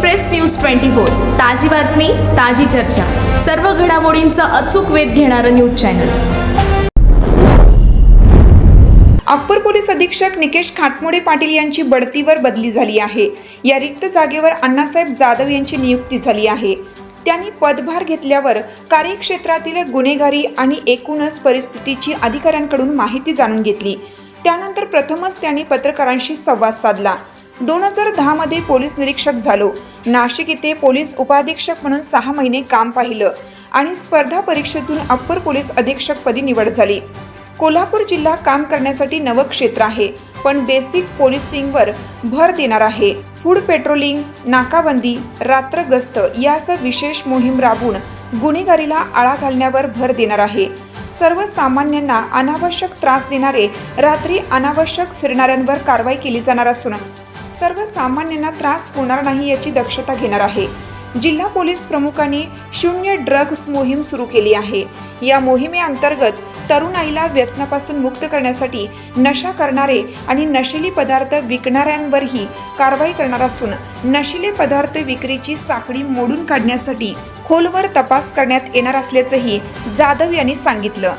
Express news twenty four ताजी बातमी ताजी चर्चा. सर्व घडामोडींचा अचूक वेध घेणारं न्यूज चॅनल. अप्पर पोलीस अधीक्षक निकेश खाटमोडे पाटील यांची बढतीवर बदली झाली आहे. या रिक्त जागेवर अण्णासाहेब जाधव यांची नियुक्ती झाली आहे. त्यांनी पदभार घेतल्यावर कार्यक्षेत्रातील गुन्हेगारी आणि एकूणच परिस्थितीची अधिकाऱ्यांकडून माहिती जाणून घेतली. त्यानंतर प्रथमच त्यांनी पत्रकारांशी संवाद साधला. दोन हजार दहामध्ये पोलीस निरीक्षक झालो. नाशिक येथे पोलीस उपाधीक्षक म्हणून सहा महिने काम पाहिलं आणि स्पर्धा परीक्षेतून अप्पर पोलीस अधीक्षकपदी निवड झाली. कोल्हापूर जिल्हा काम करण्यासाठी नवं क्षेत्र आहे पण बेसिक पोलिसिंगवर भर देणार आहे. फूड पेट्रोलिंग नाकाबंदी रात्र गस्त यासह विशेष मोहीम राबवून गुन्हेगारीला आळा घालण्यावर भर देणार आहे. सर्वसामान्यांना अनावश्यक त्रास देणारे रात्री अनावश्यक फिरणाऱ्यांवर कारवाई केली जाणार असून सर्वसामान्यांना त्रास होणार नाही याची दक्षता घेणार आहे. जिल्हा पोलीस प्रमुखांनी शून्य ड्रग्ज मोहीम सुरू केली आहे. या मोहिमेअंतर्गत तरुणाईला व्यसनापासून मुक्त करण्यासाठी नशा करणारे आणि नशिली पदार्थ विकणाऱ्यांवरही कारवाई करणार असून नशिले पदार्थ विक्रीची साखळी मोडून काढण्यासाठी खोलवर तपास करण्यात येणार असल्याचंही जाधव यांनी सांगितलं.